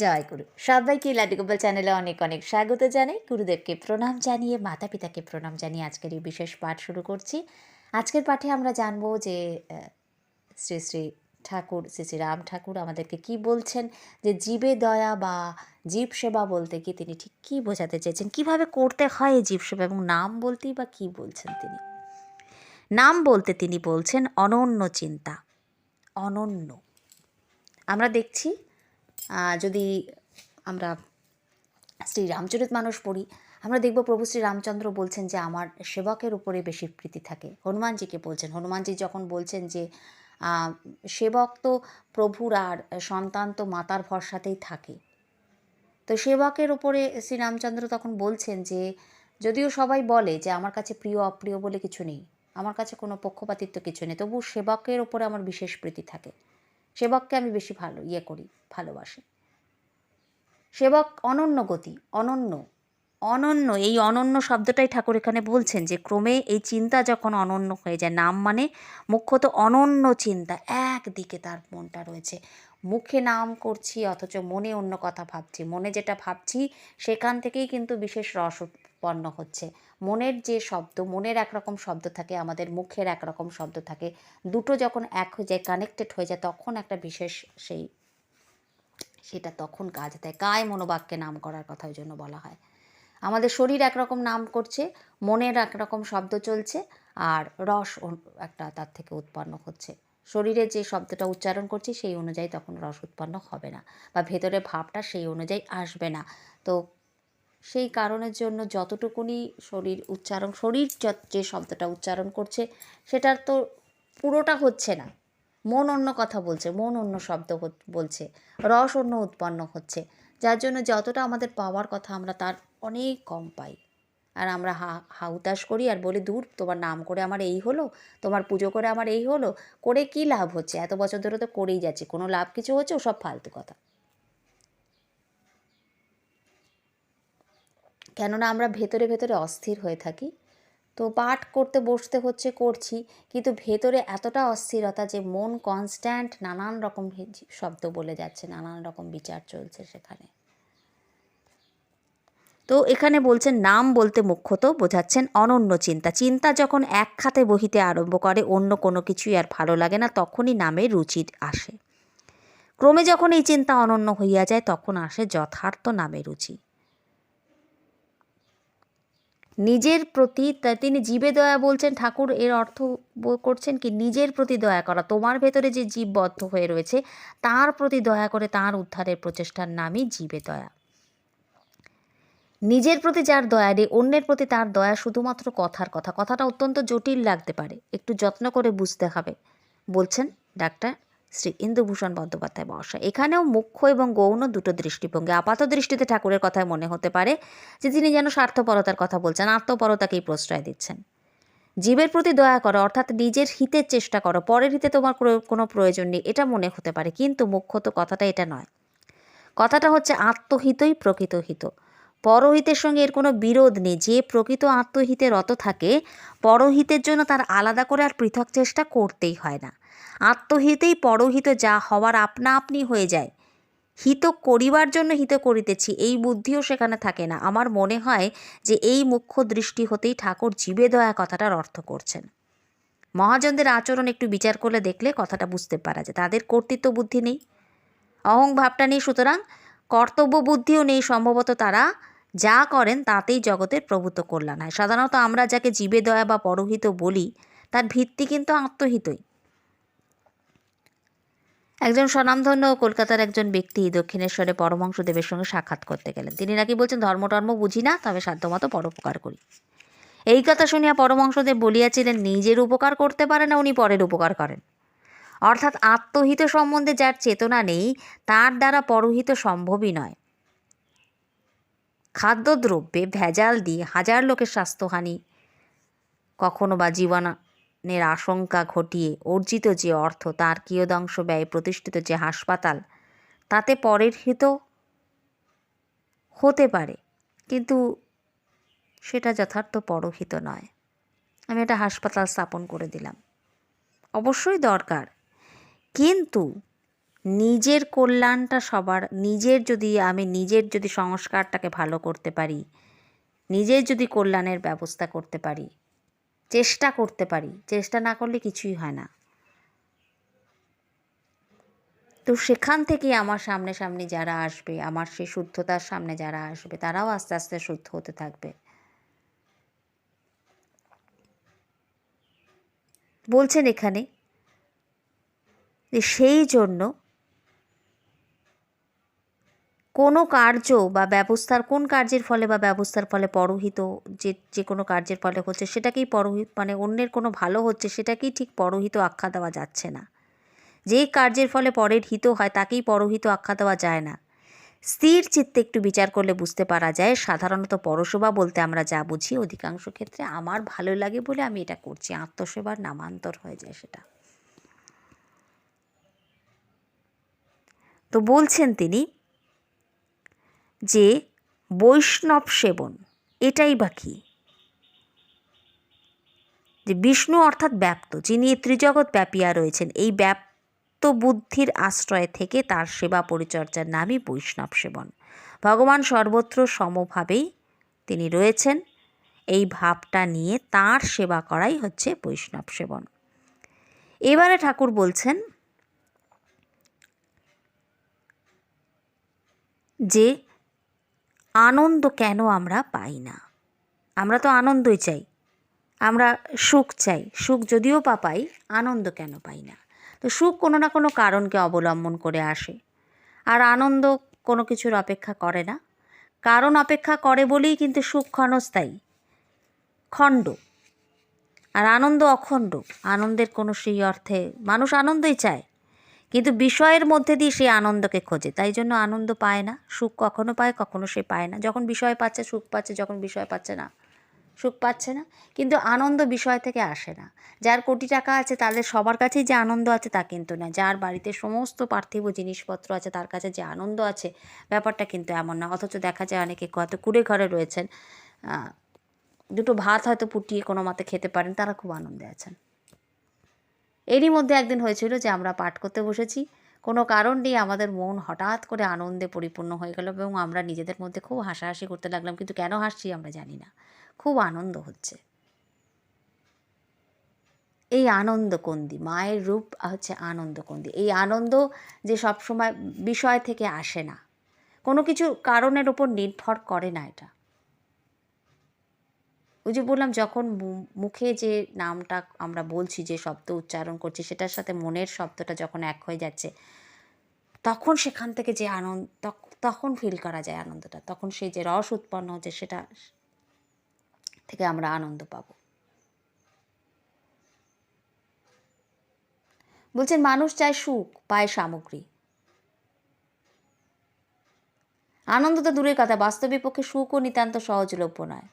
জয় গুরু। সবাইকে লাড্ডু গোপাল চ্যানেলে অনেক অনেক স্বাগত জানাই। গুরুদেবকে প্রণাম জানিয়ে মাতা পিতাকে প্রণাম জানিয়ে আজকের এই বিশেষ পাঠ শুরু করছি। আজকের পাঠে আমরা জানব যে শ্রী শ্রী ঠাকুর, শ্রী শ্রী রাম ঠাকুর আমাদেরকে কি বলছেন, যে জীবে দয়া বা জীব সেবা বলতে কি তিনি ঠিক কী বোঝাতে চেয়েছেন? কীভাবে করতে হয় এই জীব সেবা এবং নাম বলতেই বা কী বলছেন তিনি? নাম বলতে তিনি বলছেন অনন্য চিন্তা, অনন্য। আমরা দেখছি যদি আমরা শ্রী রামচরিত মানুষ পড়ি, আমরা দেখব প্রভু শ্রী রামচন্দ্র বলছেন যে আমার সেবকের উপরে বেশি প্রীতি থাকে। হনুমানজিকে বলছেন। হনুমানজি যখন বলছেন যে সেবক তো প্রভুর আর সন্তান তো মাতার ভরসাতেই থাকে। তো সেবকের উপরে শ্রী রামচন্দ্র তখন বলছেন যে, যদিও সবাই বলে যে আমার কাছে প্রিয়, অপ্রিয় বলে কিছু নেই, আমার কাছে কোনো পক্ষপাতিত্ব কিছু নেই, তবু সেবকের ওপরে আমার বিশেষ প্রীতি থাকে। সেবককে আমি বেশি ভালো ইয়ে করি, ভালোবাসি। সেবক অনন্য গতি, অনন্য অনন্য, এই অনন্য শব্দটাই ঠাকুর এখানে বলছেন যে ক্রমে এই চিন্তা যখন অনন্য হয়ে যায়, নাম মানে মুখ্যত অনন্য চিন্তা, একদিকে তার মনটা রয়েছে। মুখে নাম করছি, অথচ মনে অন্য কথা ভাবছি, মনে যেটা ভাবছি, সেখান থেকেই কিন্তু বিশেষ রস উৎপন্ন হচ্ছে। মনের যে শব্দ, মনের একরকম শব্দ থাকে, আমাদের মুখের একরকম শব্দ থাকে, দুটো যখন এক হয়ে যায় কানেক্টেড হয়ে যায়, তখন একটা বিশেষ সেই, সেটা তখন কাজ দেয়। কায় মনোবাক্যে নাম করার কথা ওই জন্য বলা হয়। আমাদের শরীর একরকম নাম করছে, মনের একরকম শব্দ চলছে, আর রস একটা তার থেকে উৎপন্ন হচ্ছে। শরীরে যে শব্দটা উচ্চারণ করছি, সেই অনুযায়ী তখন রস উৎপন্ন হবে না, বা ভেতরে ভাবটা সেই অনুযায়ী আসবে না। তো সেই কারণের জন্য যতটুকুনি শরীর উচ্চারণ, শরীর যে শব্দটা উচ্চারণ করছে, সেটার তো পুরোটা হচ্ছে না। মন অন্য কথা বলছে, মন অন্য শব্দ বলছে, রস অন্য উৎপন্ন হচ্ছে। যার জন্য যতটা আমাদের পাওয়ার কথা আমরা তার অনেক কম পাই। আর আমরা হা হাউতাস করি আর বলি, দূর, তোমার নাম করে আমার এই হলো, তোমার পুজো করে আমার এই হলো, করে কি লাভ হচ্ছে? এত বছর ধরে তো করেই যাচ্ছি, কোনো লাভ কিছু হচ্ছে? ও সব ফালতু কথা। কেননা আমরা ভেতরে ভেতরে অস্থির হয়ে থাকি। তো পাঠ করতে, বসতে হচ্ছে, করছি, কিন্তু ভেতরে এতটা অস্থিরতা যে মন কনস্ট্যান্ট নানান রকম শব্দ বলে যাচ্ছে, নানান রকম বিচার চলছে সেখানে। তো এখানে বলছেন, নাম বলতে মুখ্যত বোঝাচ্ছেন অনন্য চিন্তা। চিন্তা যখন এক খাতে বহিতে আরম্ভ করে, অন্য কোনো কিছুই আর ভালো লাগে না, তখনই নামের রুচি আসে। ক্রমে যখন এই চিন্তা অনন্য হইয়া যায়, তখন আসে যথার্থ নামে রুচি। নিজের প্রতি তিনি জীবে দয়া বলছেন, ঠাকুর এর অর্থ করছেন কি নিজের প্রতি দয়া করা। তোমার ভেতরে যে জীববদ্ধ হয়ে রয়েছে, তার প্রতি দয়া করে তার উদ্ধারের প্রচেষ্টার নামই জীবে দয়া। নিজের প্রতি যার দয়া নেই, অন্যের প্রতি তার দয়া শুধুমাত্র কথার কথা। কথাটা অত্যন্ত জটিল লাগতে পারে, একটু যত্ন করে বুঝতে হবে, বলছেন ডাক্তার শ্রী ইন্দুভূষণ বন্দ্যোপাধ্যায় মহাশয়। এখানেও মুখ্য এবং গৌণ দুটো দৃষ্টিভঙ্গি। আপাত দৃষ্টিতে ঠাকুরের কথায় মনে হতে পারে যে তিনি যেন স্বার্থপরতার কথা বলছেন, আত্মপরতাকেই প্রশ্রয় দিচ্ছেন। জীবের প্রতি দয়া করো, অর্থাৎ নিজের হিতের চেষ্টা করো। পরের হিতে তোমার কোনো প্রয়োজন নেই, এটা মনে হতে পারে। কিন্তু মুখ্যত কথাটা এটা নয়। কথাটা হচ্ছে আত্মহিতই প্রকৃত হিত। পরহিতের সঙ্গে এর কোনো বিরোধ নেই। যে প্রকৃত আত্মহিতে রত থাকে, পরহিতের জন্য তার আলাদা করে আর পৃথক চেষ্টা করতেই হয় না। আত্মহিতেই পরহিত যা হওয়ার আপনা আপনি হয়ে যায়। হিত করিবার জন্য হিত করিতেছি, এই বুদ্ধিও সেখানে থাকে না। আমার মনে হয় যে এই মুখ্য দৃষ্টি হতেই ঠাকুর জীবে দয়া কথাটার অর্থ করছেন। মহাজনদের আচরণ একটু বিচার করলে দেখলে কথাটা বুঝতে পারা যায়। তাদের কর্তৃত্ব বুদ্ধি নেই। অহং ভাবটা নেই সুতরাং কর্তব্য বুদ্ধিও নেই। সম্ভবত তারা যা করেন তাতেই জগতের প্রভূত কল্যাণ হয়। সাধারণত আমরা যাকে জীবে দয়া বা পরহিত বলি, তার ভিত্তি কিন্তু আত্মহিতই। একজন স্বনামধন্য কলকাতার একজন ব্যক্তি দক্ষিণেশ্বরে পরমহংসদেবের সঙ্গে সাক্ষাৎ করতে গেলেন। তিনি নাকি বলছেন, ধর্ম টর্ম বুঝি না, তবে সাধ্যমতো পরোপকার করি। এই কথা শুনিয়া পরমহংসদেব বলিয়াছিলেন, নিজের উপকার করতে পারে না উনি, পরের উপকার করেন। অর্থাৎ আত্মহিত সম্বন্ধে যার চেতনা নেই, তার দ্বারা পরহিত সম্ভবই নয়। খাদ্যদ্রব্যে ভেজাল দিয়ে হাজার লোকের স্বাস্থ্যহানি কখনো বা জীবনের আশঙ্কা ঘটিয়ে অর্জিত যে অর্থ তার কিয়দংশ ব্যয়ে প্রতিষ্ঠিত যে হাসপাতাল, তাতে পরের হিত হতে পারে, কিন্তু সেটা যথার্থ পরহিত নয়। আমি একটা হাসপাতাল স্থাপন করে দিলাম। অবশ্যই দরকার, কিন্তু নিজের কল্যাণটা সবার, নিজের যদি আমি নিজের যদি সংস্কারটাকে ভালো করতে পারি, নিজের যদি কল্যাণের ব্যবস্থা করতে পারি চেষ্টা করতে পারি। চেষ্টা না করলে কিছুই হয় না। তো সেখান থেকে আমার সামনে সামনে যারা আসবে, আমার সেই শুদ্ধতার সামনে যারা আসবে, তারাও আস্তে আস্তে শুদ্ধ হতে থাকবে। বলছেন এখানে যে সেই জন্য কোনো কার্য বা ব্যবস্থার, কোন কার্যের ফলে বা ব্যবস্থার ফলে পরহিত যে যে কোনো কার্যের ফলে হচ্ছে সেটাকেই পরহিত মানে অন্যের কোনো ভালো হচ্ছে সেটাকেই ঠিক পরহিত আখ্যা দেওয়া যাচ্ছে না। যেই কার্যের ফলে পরের হিত হয় তাকেই পরহিত আখ্যা দেওয়া যায় না। স্থির চিত্তে একটু বিচার করলে বুঝতে পারা যায়, সাধারণত পরশোভা বলতে আমরা যা বুঝি অধিকাংশ ক্ষেত্রে আমার ভালো লাগে বলে আমি এটা করছি, আত্মসেবার নামান্তর হয়ে যায় সেটা। তো বলছেন তিনি যে বৈষ্ণব সেবন, এটাই বা কী? যে বিষ্ণু অর্থাৎ ব্যাপ্ত, যিনি ত্রিজগৎ ব্যাপিয়া রয়েছেন, এই ব্যাপ্ত বুদ্ধির আশ্রয় থেকে তার সেবা পরিচর্যার নামই বৈষ্ণব সেবন। ভগবান সর্বত্র সমভাবেই তিনি রয়েছেন, এই ভাবটা নিয়ে তার সেবা করাই হচ্ছে বৈষ্ণব সেবন। এবারে ঠাকুর বলছেন যে আনন্দ কেন আমরা পাই না? আমরা তো আনন্দই চাই। আমরা সুখ চাই। সুখ যদিও পা পাই, আনন্দ কেন পাই না? তো সুখ কোনো না কোনো কারণকে অবলম্বন করে আসে। আর আনন্দ কোনো কিছুর অপেক্ষা করে না। কারণ অপেক্ষা করে বলেই কিন্তু সুখ ক্ষণস্থায়ী। খণ্ড। আর আনন্দ অখণ্ড। আনন্দের কোনো সেই অর্থে মানুষ আনন্দই চায়। কিন্তু বিষয়ের মধ্যে দিয়ে সে আনন্দকে খোঁজে। তাই জন্য আনন্দ পায় না, সুখ কখনো পায়, কখনো সে পায় না। যখন বিষয় পাচ্ছে, সুখ পাচ্ছে, যখন বিষয় পাচ্ছে না, সুখ পাচ্ছে না। কিন্তু আনন্দ বিষয় থেকে আসে না। যার কোটি টাকা আছে তাদের সবার কাছেই যে আনন্দ আছে তা কিন্তু না। যার বাড়িতে সমস্ত পার্থিব জিনিসপত্র আছে, তার কাছে যে আনন্দ আছে, ব্যাপারটা কিন্তু এমন না। অথচ দেখা যায় অনেকে হয়তো কুড়ে ঘরে রয়েছেন দুটো ভাত হয়তো পুটিয়ে কোনো মতে খেতে পারেন, তারা খুব আনন্দে আছেন। এরই মধ্যে একদিন হয়েছিল যে আমরা পাঠ করতে বসেছি। কোনো কারণ নেই, আমাদের মন হঠাৎ করে আনন্দে পরিপূর্ণ হয়ে গেল এবং আমরা নিজেদের মধ্যে খুব হাসাহাসি করতে লাগলাম, কিন্তু কেন হাসছি আমরা জানি না। খুব আনন্দ হচ্ছে। এই আনন্দকন্দি মায়ের রূপ হচ্ছে আনন্দকন্দি এই আনন্দ যে সবসময় বিষয় থেকে আসে না। কোনো কিছু কারণের ওপর নির্ভর করে না এটা। ওই যে বললাম, যখন মুখে যে নামটা আমরা বলছি, যে শব্দ উচ্চারণ করছি, সেটার সাথে মনের শব্দটা যখন এক হয়ে যাচ্ছে, তখন সেখান থেকে যে আনন্দ তখন ফিল করা যায় আনন্দটা, তখন সেই যে রস উৎপন্ন হচ্ছে, সেটা থেকে আমরা আনন্দ পাব। বলছেন, মানুষ চায় সুখ, পায় সামগ্রী। আনন্দ তো দূরের কথা, বাস্তবিক পক্ষে সুখও নিতান্ত সহজলভ্য নয়।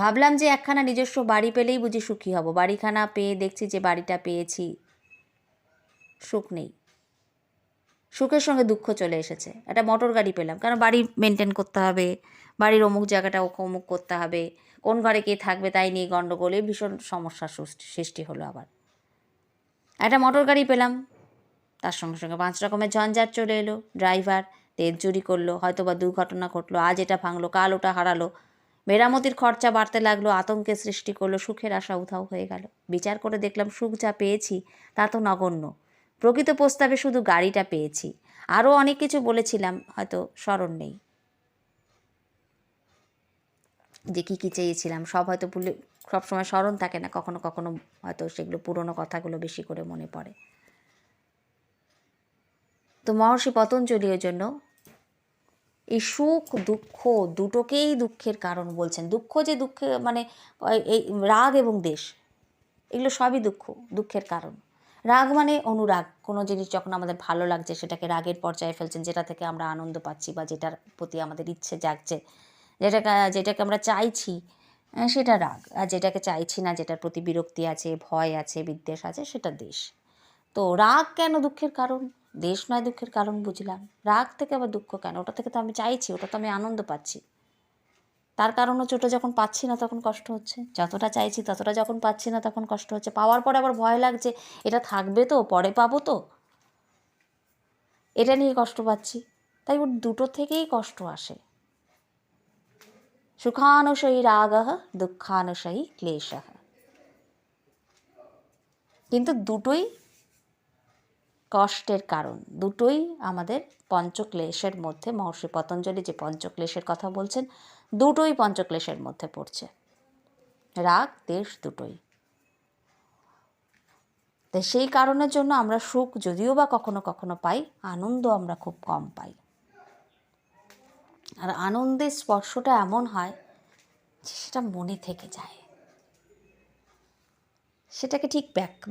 ভাবলাম যে একখানা নিজস্ব বাড়ি পেলেই বুঝি সুখী হব। বাড়িখানা পেয়ে দেখছি যে বাড়িটা পেয়েছি, সুখ নেই। সুখের সঙ্গে দুঃখ চলে এসেছে। একটা মোটর গাড়ি পেলাম, কারণ বাড়ি মেনটেন করতে হবে, বাড়ির অমুক জায়গাটা অমুক করতে হবে, কোন ঘরে কে থাকবে তাই নিয়ে গণ্ডগোলে ভীষণ সমস্যার সৃষ্টি হলো আবার। একটা মোটর গাড়ি পেলাম, তার সঙ্গে সঙ্গে পাঁচ রকমের ঝঞ্ঝাট চলে এলো। ড্রাইভার তেল চুরি করল হয়তো বা দুর্ঘটনা ঘটলো, আজ এটা ভাঙলো, কাল ওটা হারালো মেরামতির খরচা বাড়তে লাগল, আতঙ্কের সৃষ্টি করল, সুখের আশা উধাও হয়ে গেল। বিচার করে দেখলাম সুখ যা পেয়েছি, তা তো নগণ্য। প্রকৃত প্রস্তাবে শুধু গাড়িটা পেয়েছি। আরও অনেক কিছু বলেছিলাম, হয়তো স্মরণ নেই। যে কী কী চেয়েছিলাম, সব হয়তো ভুলে সবসময় স্মরণ থাকে না, কখনো কখনো হয়তো সেগুলো পুরনো কথাগুলো বেশি করে মনে পড়ে। তো মহর্ষি পতঞ্জলির জন্য এই সুখ, দুঃখ দুটোকেই দুঃখের কারণ বলছেন। দুঃখ যে দুঃখে মানে এই রাগ এবং দেশ, এগুলো সবই দুঃখ, দুঃখের কারণ। রাগ মানে অনুরাগ। কোনো জিনিস যখন আমাদের ভালো লাগছে, সেটাকে রাগের পর্যায়ে ফেলছেন, যেটা থেকে আমরা আনন্দ পাচ্ছি বা যেটার প্রতি আমাদের ইচ্ছে জাগছে, যেটাকে যেটাকে আমরা চাইছি সেটা রাগ। আর যেটাকে চাইছি না, যেটার প্রতি বিরক্তি আছে, ভয় আছে, বিদ্বেষ আছে, সেটা দেশ। তো রাগ কেন দুঃখের কারণ? দেশ নয় দুঃখের কারণ বুঝলাম। রাগ থেকে আবার দুঃখ কেন? ওটা থেকে তো আমি চাইছি, ওটা তো আমি আনন্দ পাচ্ছি। তার কারণ হচ্ছে ওটা যখন পাচ্ছি না তখন কষ্ট হচ্ছে। যতটা চাইছি ততটা যখন পাচ্ছি না তখন কষ্ট হচ্ছে। পাওয়ার পরে আবার ভয় লাগছে, এটা থাকবে তো, পরে পাবো তো। এটা নিয়ে কষ্ট পাচ্ছি। তাই ওর দুটো থেকেই কষ্ট আসে। সুখানুশয়ী রাগ, দুঃখানুশয়ী ক্লেশ। কিন্তু দুটোই কষ্টের কারণ। দুটোই আমাদের পঞ্চক্লেশের মধ্যে, মহর্ষি পতঞ্জলি যে পঞ্চক্লেশের কথা বলছেন, দুটোই পঞ্চক্লেশের মধ্যে পড়ছে। রাগ, দেশ দুটোই। তাই সেই কারণের জন্য আমরা সুখ যদিও বা কখনো কখনো পাই, আনন্দ আমরা খুব কম পাই। আর আনন্দের স্পর্শটা এমন হয় যে সেটা মনে থেকে যায়। সেটাকে ঠিক ব্যাক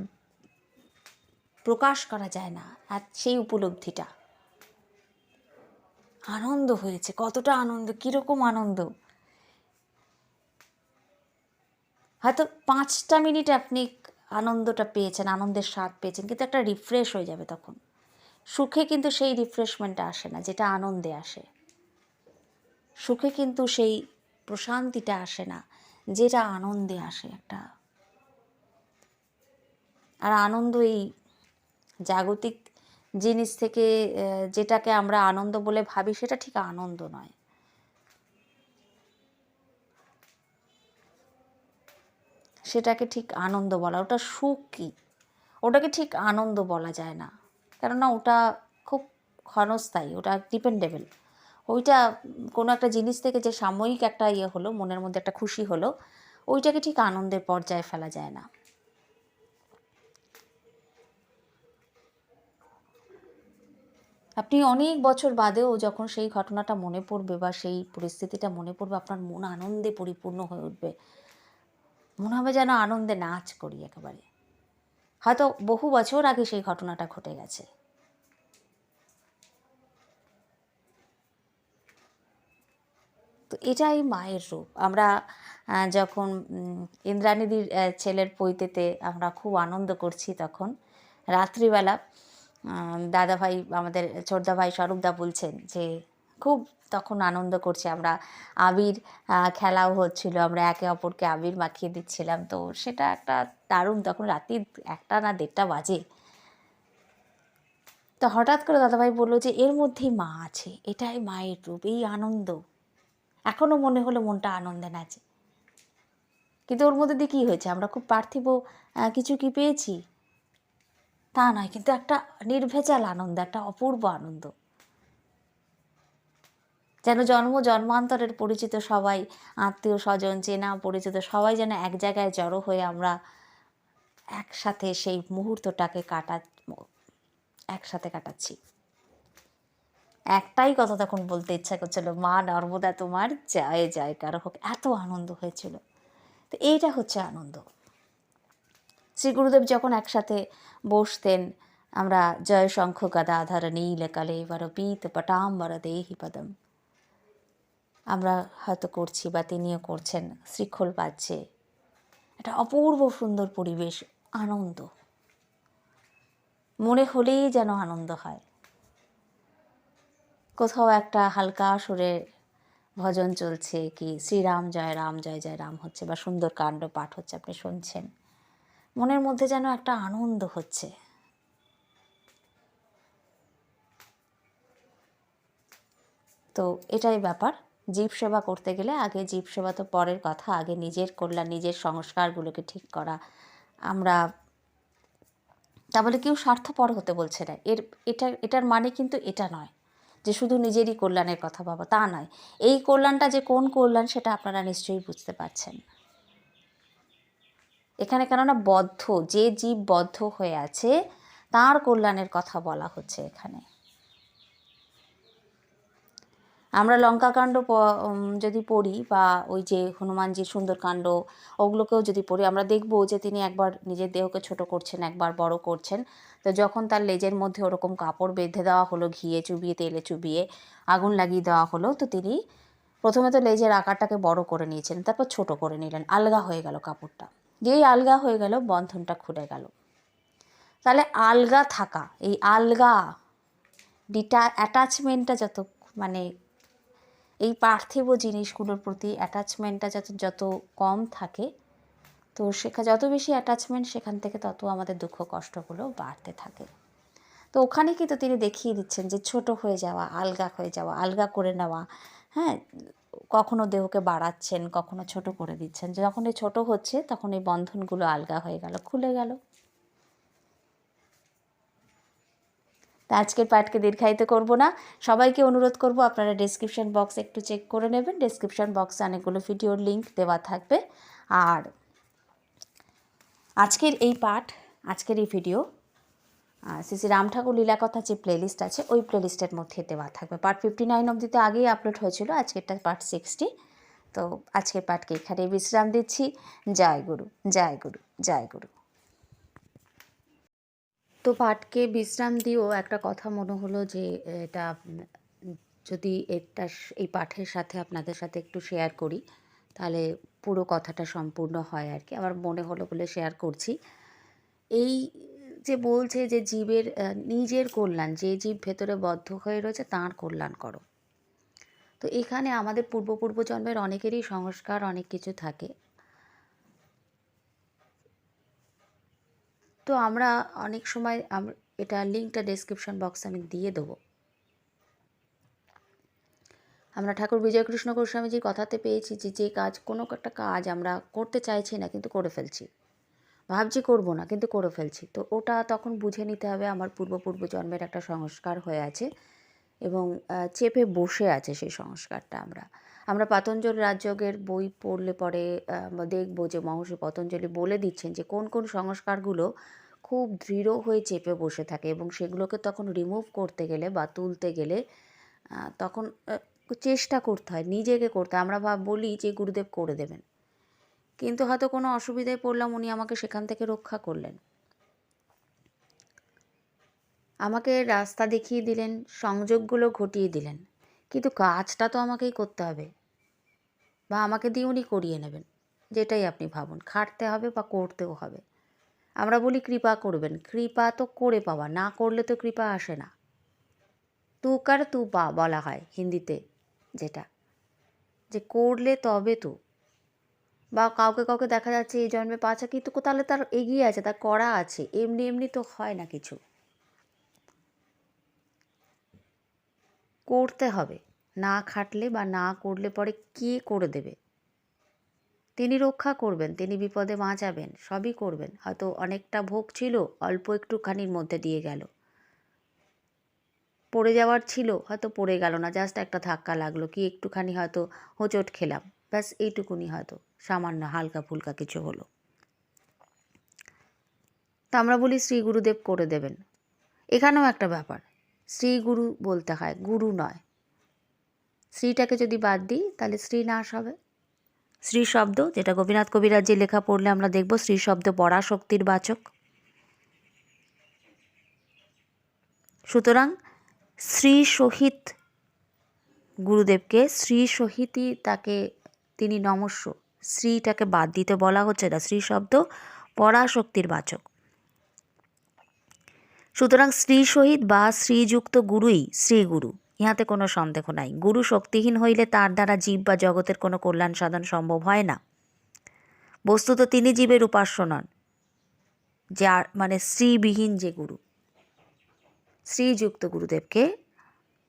প্রকাশ করা যায় না আর সেই উপলব্ধিটা। আনন্দ হয়েছে, কতটা আনন্দ, কীরকম আনন্দ। হয়তো পাঁচটা মিনিট আপনি আনন্দটা পেয়েছেন, আনন্দের স্বাদ পেয়েছেন, কিন্তু একটা রিফ্রেশ হয়ে যাবে তখন। সুখে কিন্তু সেই রিফ্রেশমেন্টটা আসে না, যেটা আনন্দে আসে। সুখে কিন্তু সেই প্রশান্তিটা আসে না, যেটা আনন্দে আসে একটা। আর আনন্দ এই জাগতিক জিনিস থেকে যেটাকে আমরা আনন্দ বলে ভাবি, সেটা ঠিক আনন্দ নয়। সেটাকে ঠিক আনন্দ বলা, ওটা সুখ কি? ওটাকে ঠিক আনন্দ বলা যায় না। কেননা ওটা খুব ক্ষণস্থায়ী, ওটা ডিপেন্ডেবল ওইটা কোনো একটা জিনিস থেকে যে সাময়িক একটা ইয়ে হলো, মনের মধ্যে একটা খুশি হলো, ওইটাকে ঠিক আনন্দের পর্যায়ে ফেলা যায় না। আপনি অনেক বছর বাদেও যখন সেই ঘটনাটা মনে পড়বে বা সেই পরিস্থিতিটা মনে পড়বে, আপনার মন আনন্দে পরিপূর্ণ হয়ে উঠবে। মনে হবে যেন আনন্দে নাচ করি একেবারে। হয়তো বহু বছর আগে সেই ঘটনাটা ঘটে গেছে। তো এটাই মায়ের রূপ। আমরা যখন ইন্দ্রাণীদির ছেলের পৈতেতে আমরা খুব আনন্দ করছি তখন, রাত্রিবেলা দাদা ভাই আমাদের ছোটদা ভাই স্বরূপদা বলছেন যে, খুব তখন আনন্দ করছি আমরা। আবির খেলাও হচ্ছিল, আমরা একে অপরকে আবির মাখিয়ে দিচ্ছিলাম। তো সেটা একটা দারুণ, তখন রাত্রি একটা না দেড়টা বাজে। তো হঠাৎ করে দাদাভাই বলল যে, এর মধ্যেই মা আছে, এটাই মায়ের রূপ, এই আনন্দ। এখনও মনে হলো মনটা আনন্দে নাচে। কিন্তু ওর মধ্যে দিয়ে কী হয়েছে? আমরা খুব পার্থিব কিছু কি পেয়েছি? তা নয়, কিন্তু একটা নির্ভেজাল আনন্দ, একটা অপূর্ব আনন্দ। যেন জন্ম জন্মান্তরের পরিচিত সবাই, আত্মীয় স্বজন, চেনা পরিচিত সবাই যেন এক জায়গায় জড়ো হয়ে আমরা একসাথে সেই মুহূর্তটাকে কাটা, একসাথে কাটাচ্ছি। একটাই কথা তখন বলতে ইচ্ছা করছিল, মা, নর্মদা তোমার, জয় কারও হোক। এত আনন্দ হয়েছিল। তো এইটা হচ্ছে আনন্দ। শ্রী গুরুদেব যখন একসাথে বসতেন, আমরা জয় শঙ্খ গদাধর নীল কালে বর পীত পটাম্বর দেহি পদম। আমরা হয়তো করছি বা তিনিও করছেন শ্রীখোল বাজছে। একটা অপূর্ব সুন্দর পরিবেশ, আনন্দ। মনে হলেই যেন আনন্দ হয়। কোথাও একটা হালকা সুরে ভজন চলছে কি, শ্রীরাম জয় রাম, জয় জয় রাম হচ্ছে বা সুন্দর কাণ্ড পাঠ হচ্ছে, আপনি শুনছেন। মনের মধ্যে যেন একটা আনন্দ হচ্ছে। তো এটাই ব্যাপার। জীব সেবা করতে গেলে আগে জীব সেবা তো পরের কথা, আগে নিজের কল্যাণ, নিজের সংস্কারগুলোকে ঠিক করা। আমরা তাহলে কেউ স্বার্থপর হতে বলছে না। এর, এটা, এটার মানে কিন্তু এটা নয় যে শুধু নিজেরই কল্যাণের কথা ভাবা, তা নয়। এই কল্যাণটা যে কোন কল্যাণ সেটা আপনারা নিশ্চয়ই বুঝতে পারছেন। এখানে কেননা বদ্ধ, যে জীব বদ্ধ হয়ে আছে, তার কল্যাণের কথা বলা হচ্ছে এখানে। আমরা লঙ্কাকাণ্ড যদি পড়ি বা ওই যে হনুমানজির সুন্দরকাণ্ড, ওগুলোকেও যদি পড়ি, আমরা দেখব যে তিনি একবার নিজের দেহকে ছোট করছেন, একবার বড় করছেন। তো যখন তার লেজের মধ্যে ওরকম কাপড় বেঁধে দেওয়া হলো, ঘিয়ে চুবিয়ে, তেলে চুবিয়ে, আগুন লাগিয়ে দেওয়া হলো, তো তিনি প্রথমে তো লেজের আকারটাকে বড় করে নিয়েছেন, তারপর ছোট করে নিলেন, আলগা হয়ে গেল কাপড়টা। যেই আলগা হয়ে গেল, বন্ধনটা খুলে গেল। তাহলে আলগা থাকা, এই আলগা ডিটা অ্যাটাচমেন্টটা যত মানে এই পার্থিব জিনিসগুলোর প্রতি অ্যাটাচমেন্টটা যত যত কম থাকে, তো সেখা, যত বেশি অ্যাটাচমেন্ট সেখান থেকে তত আমাদের দুঃখ কষ্টগুলো বাড়তে থাকে। তো ওখানে কিন্তু তিনি দেখিয়ে দিচ্ছেন যে ছোট হয়ে যাওয়া, আলগা হয়ে যাওয়া, আলগা করে নেওয়া হ্যাঁ কখনো দেহকে বাড়াচ্ছেন, কখনো ছোট করে দিচ্ছেন। যখন এই ছোট হচ্ছে, তখন এই বন্ধনগুলো আলগা হয়ে গেল, খুলে গেল। তা আজকের পাঠকে দীর্ঘায়িত করব না। সবাইকে অনুরোধ করব, আপনারা ডেসক্রিপশন বক্স একটু চেক করে নেবেন। ডেসক্রিপশন বক্সে অনেকগুলো ভিডিওর লিঙ্ক দেওয়া থাকবে। আর আজকের এই পাঠ, আজকের এই ভিডিও শ্রী রাম ঠাকুর লীলাকথা যে প্লেলিস্ট আছে, ওই প্লেলিস্টের মধ্যে দেওয়া থাকবে। পার্ট ফিফটি নাইন অবধিতে আগেই আপলোড হয়েছিল আজকেরটা পার্ট সিক্সটি তো আজকের পাঠকে এখানে বিশ্রাম দিচ্ছি। জয় গুরু জয় গুরু জয় গুরু। তো পাঠকে বিশ্রাম দিয়েও একটা কথা মনে হলো যে, এটা, যদি এটা এই পাঠের সাথে আপনাদের সাথে একটু শেয়ার করি, তাহলে পুরো কথাটা সম্পূর্ণ হয় আর কি। আমার মনে হলো বলে শেয়ার করছি। এই যে বলছে যে জীবের নিজের কল্যাণ, যে জীব ভেতরে বদ্ধ হয়ে রয়েছে তার কল্যাণ করো। তো এখানে আমাদের পূর্ব পূর্ব জন্মের অনেকেরই সংস্কার অনেক কিছু থাকে। তো আমরা অনেক সময় এটা লিঙ্কটা ডেসক্রিপশন বক্সে আমি দিয়ে দেবো। আমরা ঠাকুর বিজয়কৃষ্ণ গোস্বামীজির কথাতে পেয়েছি যে যে কাজ, কোনো একটা কাজ আমরা করতে চাইছি না, কিন্তু করে ফেলছি। ভাবছি করব না, কিন্তু করে ফেলছি। তো ওটা তখন বুঝে নিতে হবে, আমার পূর্বপূর্ব জন্মের একটা সংস্কার হয়ে আছে এবং চেপে বসে আছে সেই সংস্কারটা আমরা। আমরা পাতঞ্জল রাজযোগের বই পড়লে পরে দেখব যে মহর্ষি পতঞ্জলি বলে দিচ্ছেন যে কোন কোন সংস্কারগুলো খুব দৃঢ় হয়ে চেপে বসে থাকে এবং সেগুলোকে তখন রিমুভ করতে গেলে বা তুলতে গেলে তখন চেষ্টা করতে হয়, নিজেকে করতে। আমরা ভাব, বলি যে গুরুদেব করে দেবেন। কিন্তু হয়তো কোনো অসুবিধায় পড়লাম উনি আমাকে সেখান থেকে রক্ষা করলেন। আমাকে রাস্তা দেখিয়ে দিলেন, সংযোগগুলো ঘটিয়ে দিলেন। কিন্তু কাজটা তো আমাকেই করতে হবে বা আমাকে দিয়ে উনি করিয়ে নেবেন, যেটাই আপনি ভাবুন। খাটতে হবে বা করতেও হবে। আমরা বলি কৃপা করবেন। কৃপা তো করে পাওয়া, না করলে তো কৃপা আসে না। তু কার তু পা বলা হয় হিন্দিতে যেটা। যে করলে তবে তো বা কাউকে কাউকে দেখা যাচ্ছে এই জন্মে পাচা কিন্তু তাহলে তার এগিয়ে আছে, তার করা আছে, এমনি এমনি তো হয় না কিছু। করতে হবে, না খাটলে বা না করলে পরে কে করে দেবে? তিনি রক্ষা করবেন, তিনি বিপদে বাঁচাবেন, সবই করবেন। হয়তো অনেকটা ভোগ ছিল, অল্প একটুখানির মধ্যে দিয়ে গেল। পড়ে যাওয়ার ছিল, হয়তো পড়ে গেল না, জাস্ট একটা ধাক্কা লাগল, কি একটুখানি হয়তো হোঁচট খেলাম, ব্যাস এইটুকুনি হয়তো। সামান্য হালকা ফুলকা কিছু হলো। তা আমরা বলি শ্রী গুরুদেব করে দেবেন। এখানেও একটা ব্যাপার। শ্রী গুরু বলতে হয়, গুরু নয়। শ্রীটাকে যদি বাদ দিই, তাহলে শ্রী নাশ হবে। শ্রী শব্দ, যেটা গোপীনাথ কবিরাজ যে লেখা পড়লে আমরা দেখব, শ্রী শব্দ পড়া শক্তির বাচক। সুতরাং শ্রী সহিত গুরুদেবকে, শ্রী সহিতই তাকে তিনি নমস্য। শ্রীটাকে বাদ দিতে বলা হচ্ছে না শ্রী শব্দ, পরাশক্তির বাচক। সুতরাং শ্রী সহিত বা শ্রীযুক্ত গুরুই শ্রীগুরু ইহাতে কোনো সন্দেহ নাই। গুরু শক্তিহীন হইলে তার দ্বারা জীব বা জগতের কোনো কল্যাণ সাধন সম্ভব হয় না। বস্তুত তিনি জীবের উপাস্য নন, যার মানে শ্রীবিহীন যে গুরু শ্রীযুক্ত গুরুদেবকে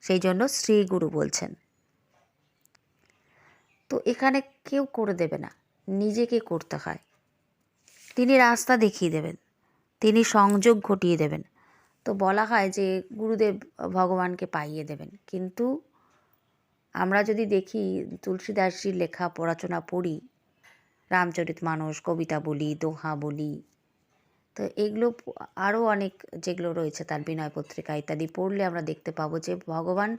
সেই জন্য শ্রী গুরু বলছেন। তো এখানে কেউ করে দেবে না। নিজেকে করতে হয়। তিনি রাস্তা দেখিয়ে দেবেন। তিনি সংযোগ ঘটিয়ে দেবেন। তো বলা হয় যে গুরুদেব ভগবানকে পাইয়ে দেবেন। কিন্তু আমরা যদি দেখি, তুলসীদাসজির লেখা পড়াশোনা পড়ি, রামচরিত মানস কবিতা বলি, দোহা বলি, তো এগুলো আরও অনেক যেগুলো রয়েছে, তার বিনয় পত্রিকা ইত্যাদি পড়লে আমরা দেখতে পাবো যে ভগবান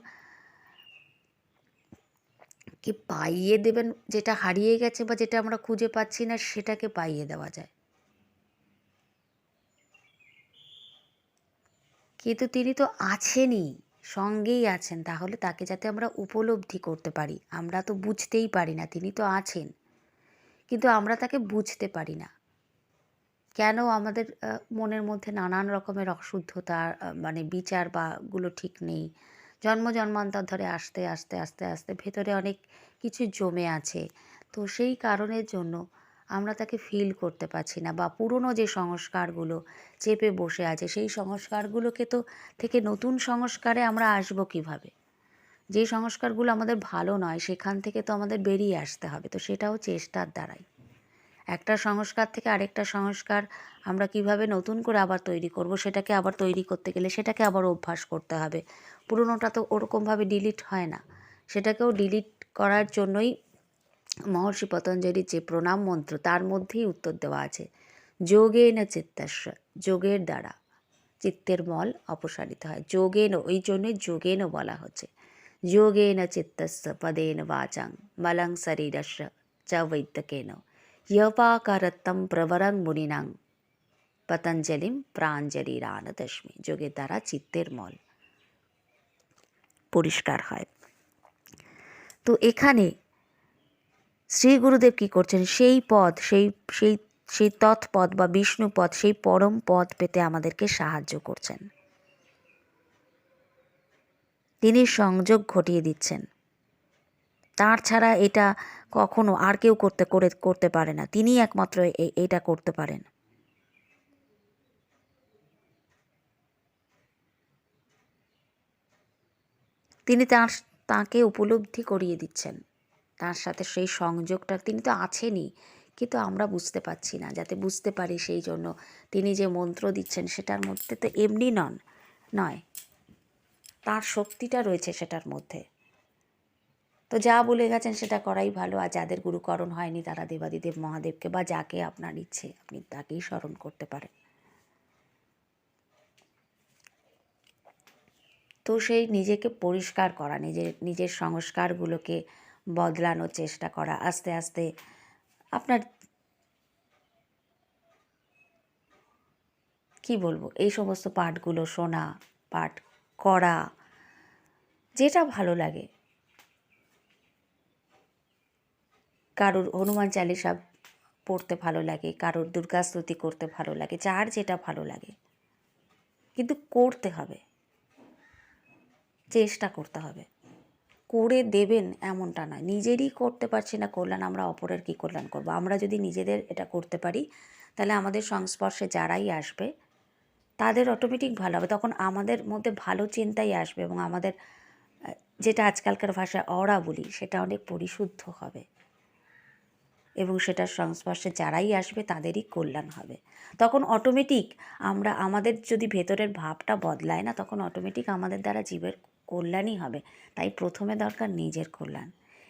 কি পাইয়ে দেবেন, যেটা হারিয়ে গেছে বা যেটা আমরা খুঁজে পাচ্ছি না, সেটাকে পাইয়ে দেওয়া যায়। কিন্তু তিনি তো আছেনই, সঙ্গেই আছেন, তাহলে তাকে যাতে আমরা উপলব্ধি করতে পারি। আমরা তো বুঝতেই পারি না, তিনি তো আছেন। কিন্তু আমরা তাকে বুঝতে পারি না। কেন আমাদের মনের মধ্যে নানান রকমের অশুদ্ধতা মানে বিচার বা গুলো ঠিক নেই? জন্ম জন্মান্তর ধরে আসতে আসতে, আস্তে আস্তে ভেতরে অনেক কিছু জমে আছে। তো সেই কারণের জন্য আমরা তাকে ফিল করতে পারছি না বা পুরনো যে সংস্কারগুলো চেপে বসে আছে, সেই সংস্কারগুলোকে তো থেকে নতুন সংস্কারে আমরা আসব কীভাবে? যে সংস্কারগুলো আমাদের ভালো নয়, সেখান থেকে তো আমাদের বেরিয়ে আসতে হবে। তো সেটাও চেষ্টার দ্বারাই। একটা সংস্কার থেকে আরেকটা সংস্কার আমরা কীভাবে নতুন করে আবার তৈরি করব, সেটাকে আবার তৈরি করতে গেলে সেটাকে আবার অভ্যাস করতে হবে। পুরনোটা তো ওরকমভাবে ডিলিট হয় না। সেটাকেও ডিলিট করার জন্যই মহর্ষি পতঞ্জলির যে প্রণাম মন্ত্র, তার মধ্যেই উত্তর দেওয়া আছে। যোগে না চিত্তাস্য, যোগের দ্বারা চিত্তের মল অপসারিত হয়। যোগেন, ওই জন্যই যোগেনও বলা হচ্ছে। যোগেন চিত্তস্য, পদেন বাচাং, বলং শরীরস্য, চ বৈদ্যকেন। ইয়পাকারত্তম প্রবরং মুনিনাং পতঞ্জলিম প্রাঞ্জলিরানদশ্মি যোগের দ্বারা চিত্তের মল পরিষ্কার হয় তো এখানে শ্রী গুরুদেব কী করছেন সেই পদ সেই সেই সেই তৎপদ বা বিষ্ণু পদ সেই পরম পদ পেতে আমাদেরকে সাহায্য করছেন তিনি সংযোগ ঘটিয়ে দিচ্ছেন তার ছাড়া এটা কখনো আর কেউ করতে, করে, করতে পারে না। তিনি একমাত্র এটা করতে পারেন। তিনি তার, তাকে উপলব্ধি করিয়ে দিচ্ছেন। তার সাথে সেই সংযোগটা তিনি তো আছেনই, কিন্তু আমরা বুঝতে পারছি না। যাতে বুঝতে পারি সেই জন্য তিনি যে মন্ত্র দিচ্ছেন সেটার মধ্যে তো এমনি নন, নয়। তার শক্তিটা রয়েছে সেটার মধ্যে। তো যা বলে গেছেন সেটা করাই ভালো। আর যাদের গুরুকরণ হয়নি তারা দেবাদিদেব মহাদেবকে বা যাকে আপনার ইচ্ছে, আপনি তাকেই স্মরণ করতে পারেন। তো সেই নিজেকে পরিষ্কার করা, নিজের নিজের সংস্কারগুলোকে বদলানোর চেষ্টা করা, আস্তে আস্তে আপনার কি বলব? এই সমস্ত পাঠগুলো শোনা, পাঠ করা, যেটা ভালো লাগে। কারোর হনুমান চালিসা পড়তে ভালো লাগে, কারোর দুর্গা স্তুতি করতে ভালো লাগে, যার যেটা ভালো লাগে। কিন্তু করতে হবে। চেষ্টা করতে হবে। করে দেবেন এমনটা নয়। নিজেরই করতে পারছি না, কল্যাণ, আমরা অপরের কী কল্যাণ করব? আমরা যদি নিজেদের এটা করতে পারি, তাহলে আমাদের সংস্পর্শে যারাই আসবে, তাদের অটোমেটিক ভালো হবে। তখন আমাদের মধ্যে ভালো চিন্তাই আসবে এবং আমাদের যেটা আজকালকার ভাষায় অরা বলি সেটা অনেক পরিশুদ্ধ হবে। এবং সেটার সংস্পর্শে যারাই আসবে তাদেরই কল্যাণ হবে। তখন অটোমেটিক আমরা, আমাদের যদি ভেতরের ভাবটা বদলায় না, তখন অটোমেটিক আমাদের দ্বারা জীবের কল্যাণই হবে। তাই প্রথমে দরকার নিজের কল্যাণ।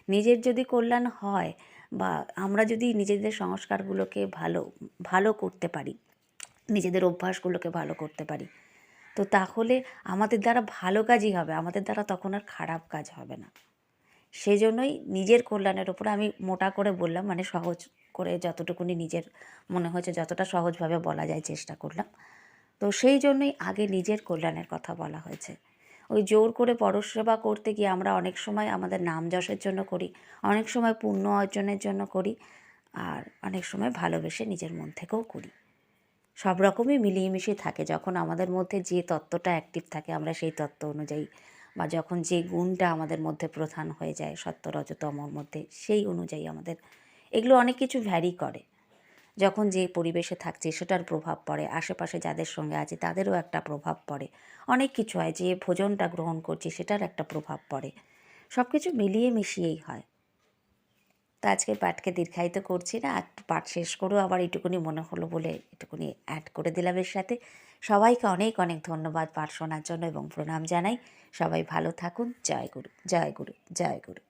নিজের যদি কল্যাণ হয় বা আমরা যদি নিজেদের সংস্কারগুলোকে ভালো ভালো করতে পারি, নিজেদের অভ্যাসগুলোকে ভালো করতে পারি, তো তাহলে আমাদের দ্বারা ভালো কাজই হবে, আমাদের দ্বারা তখন আর খারাপ কাজ হবে না। সেই জন্যই নিজের কল্যাণের ওপরে আমি মোটা করে বললাম মানে সহজ করে যতটুকুনি নিজের মনে হয়েছে যতটা সহজভাবে বলা যায় চেষ্টা করলাম। তো সেই জন্যই আগে নিজের কল্যাণের কথা বলা হয়েছে। ওই জোর করে পরসেবা করতে গিয়ে আমরা অনেক সময় আমাদের নাম যশের জন্য করি, অনেক সময় পুণ্য অর্জনের জন্য করি, আর অনেক সময় ভালোবেসে নিজের মন থেকেও করি। সব রকমই মিলিয়ে মিশিয়ে থাকে, যখন আমাদের মধ্যে যে তত্ত্বটা অ্যাক্টিভ থাকে, আমরা সেই তত্ত্ব অনুযায়ী বা যখন যে গুণটা আমাদের মধ্যে প্রধান হয়ে যায় সত্য রজতমর মধ্যে, সেই অনুযায়ী আমাদের, এগুলো অনেক কিছু ভ্যারি করে। যখন যে পরিবেশে থাকছে, সেটার প্রভাব পড়ে, আশেপাশে যাদের সঙ্গে আছে, তাদেরও একটা প্রভাব পড়ে। অনেক কিছু হয়, যে ভোজনটা গ্রহণ করছি, সেটার একটা প্রভাব পড়ে। সব কিছু মিলিয়ে মিশিয়েই হয়। তো আজকে পাঠকে দীর্ঘায়িত করছি না আর পাঠ শেষ করেও আবার এটুকুনি মনে হলো বলে এটুকুনি অ্যাড করে দিলাম এর সাথে। সবাইকে অনেক অনেক ধন্যবাদ পাঠ শোনার জন্য এবং প্রণাম জানাই। সবাই ভালো থাকুন। জয় গুরু জয় গুরু জয় গুরু।